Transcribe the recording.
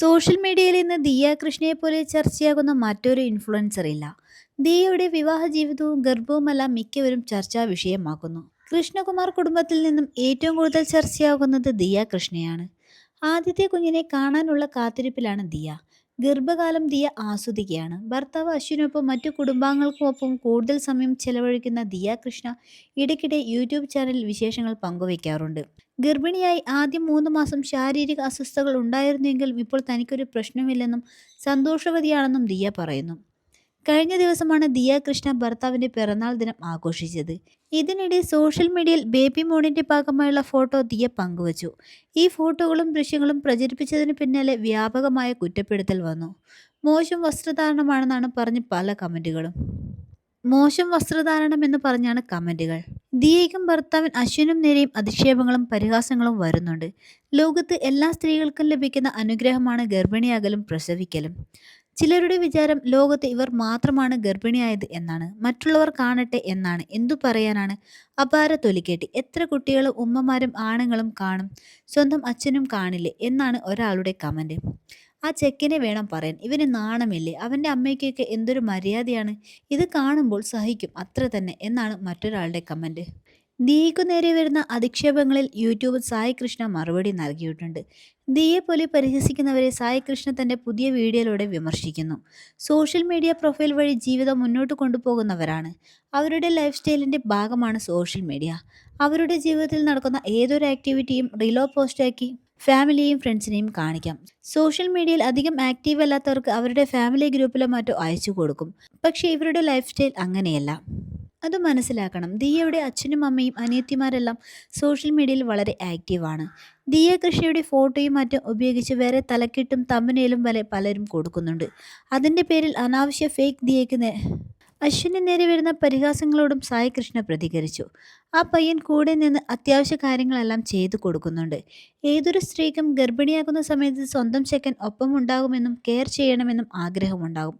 Social മീഡിയയിൽ ഇന്ന് ദിയ കൃഷ്ണയെ പോലെ ചർച്ചയാകുന്ന മറ്റൊരു ഇൻഫ്ലുവൻസർ ഇല്ല. ദിയയുടെ വിവാഹ ജീവിതവും ഗർഭവുമെല്ലാം മിക്കവരും ചർച്ചാ വിഷയമാക്കുന്നു. കൃഷ്ണകുമാർ കുടുംബത്തിൽ നിന്നും ഏറ്റവും കൂടുതൽ ചർച്ചയാകുന്നത് ദിയ കൃഷ്ണയാണ്. ആദ്യത്തെ കുഞ്ഞിനെ കാണാനുള്ള കാത്തിരിപ്പിലാണ് ദിയ. ഗർഭകാലം ദിയ ആസ്വദിക്കുകയാണ് ഭർത്താവ് അശ്വിനൊപ്പം മറ്റു കുടുംബാംഗങ്ങൾക്കുമൊപ്പം കൂടുതൽ സമയം ചെലവഴിക്കുന്ന ദിയ കൃഷ്ണ ഇടയ്ക്കിടെ യൂട്യൂബ് ചാനലിൽ വിശേഷങ്ങൾ പങ്കുവയ്ക്കാറുണ്ട് ഗർഭിണിയായി ആദ്യം മൂന്ന് മാസം ശാരീരിക അസ്വസ്ഥതകൾ ഉണ്ടായിരുന്നെങ്കിലും ഇപ്പോൾ തനിക്കൊരു പ്രശ്നമില്ലെന്നും സന്തോഷവതിയാണെന്നും ദിയ പറയുന്നു. കഴിഞ്ഞ ദിവസമാണ് ദിയ കൃഷ്ണ ഭർത്താവിന്റെ പിറന്നാൾ ദിനം ആഘോഷിച്ചത്. ഇതിനിടെ സോഷ്യൽ മീഡിയയിൽ ബേബി മോണിന്റെ ഭാഗമായുള്ള ഫോട്ടോ ദിയ പങ്കുവച്ചു. ഈ ഫോട്ടോകളും ദൃശ്യങ്ങളും പ്രചരിപ്പിച്ചതിന് പിന്നാലെ വ്യാപകമായ കുറ്റപ്പെടുത്തൽ വന്നു. മോശം വസ്ത്രധാരണമാണെന്നാണ് പറഞ്ഞ് പല കമന്റുകളും മോശം വസ്ത്രധാരണം എന്ന് പറഞ്ഞാണ് കമന്റുകൾ ദിയയ്ക്കും ഭർത്താവിൻ അശ്വിനും നേരെയും അധിക്ഷേപങ്ങളും പരിഹാസങ്ങളും വരുന്നുണ്ട്. ലോകത്ത് എല്ലാ സ്ത്രീകൾക്കും ലഭിക്കുന്ന അനുഗ്രഹമാണ് ഗർഭിണിയാകലും പ്രസവിക്കലും. ചിലരുടെ വിചാരം ലോകത്ത് ഇവർ മാത്രമാണ് ഗർഭിണിയായത് എന്നാണ്. മറ്റുള്ളവർ കാണട്ടെ എന്നാണ്. എന്തു പറയാനാണ്? അപാര തൊലിക്കേട്ടി. എത്ര കുട്ടികളും ഉമ്മമാരും ആണുങ്ങളും കാണും. സ്വന്തം അച്ഛനും കാണില്ലേ എന്നാണ് ഒരാളുടെ കമന്റ്. ആ ചെക്കനെ വേണം പറയാൻ. ഇവന് നാണമില്ലേ? അവന്റെ അമ്മയ്ക്കൊക്കെ എന്തൊരു മര്യാദയാണ്? ഇത് കാണുമ്പോൾ സഹിക്കും. അത്ര തന്നെ എന്നാണ് മറ്റൊരാളുടെ കമന്റ്. ദിയയ്ക്കു നേരെ വരുന്ന അധിക്ഷേപങ്ങളിൽ യൂട്യൂബ് സായി കൃഷ്ണ മറുപടി നൽകിയിട്ടുണ്ട്. ദിയെ പോലെ പരിഹസിക്കുന്നവരെ സായി കൃഷ്ണ തന്റെ പുതിയ വീഡിയോയിലൂടെ വിമർശിക്കുന്നു. സോഷ്യൽ മീഡിയ പ്രൊഫൈൽ വഴി ജീവിതം മുന്നോട്ട് കൊണ്ടുപോകുന്നവരാണ്. അവരുടെ ലൈഫ് സ്റ്റൈലിന്റെ ഭാഗമാണ് സോഷ്യൽ മീഡിയ. അവരുടെ ജീവിതത്തിൽ നടക്കുന്ന ഏതൊരു ആക്ടിവിറ്റിയും റിലോ പോസ്റ്റാക്കി ഫാമിലിയെയും ഫ്രണ്ട്സിനെയും കാണിക്കാം. സോഷ്യൽ മീഡിയയിൽ അധികം ആക്റ്റീവ് അല്ലാത്തവർക്ക് അവരുടെ ഫാമിലി ഗ്രൂപ്പിലോ മറ്റോ അയച്ചു കൊടുക്കും. പക്ഷേ ഇവരുടെ ലൈഫ് സ്റ്റൈൽ അങ്ങനെയല്ല. അത് മനസ്സിലാക്കണം. ദിയയുടെ അച്ഛനും അമ്മയും അനിയത്തിമാരെല്ലാം സോഷ്യൽ മീഡിയയിൽ വളരെ ആക്റ്റീവാണ് ദിയ കൃഷിയുടെ ഫോട്ടോയും മറ്റും ഉപയോഗിച്ച് വേറെ തലക്കെട്ടും തമ്മനയിലും വരെ പലരും കൊടുക്കുന്നുണ്ട്. അതിന്റെ പേരിൽ അനാവശ്യ ഫേക്ക് ദിയയ്ക്ക് അശ്വിന് നേരെ വരുന്ന പരിഹാസങ്ങളോടും സായി കൃഷ്ണ പ്രതികരിച്ചു. ആ പയ്യൻ കൂടെ നിന്ന് അത്യാവശ്യ കാര്യങ്ങളെല്ലാം ചെയ്തു കൊടുക്കുന്നുണ്ട്. ഏതൊരു സ്ത്രീക്കും ഗർഭിണിയാകുന്ന സമയത്ത് സ്വന്തം ചെക്കൻ ഒപ്പം ഉണ്ടാകുമെന്നും കെയർ ചെയ്യണമെന്നും ആഗ്രഹമുണ്ടാകും.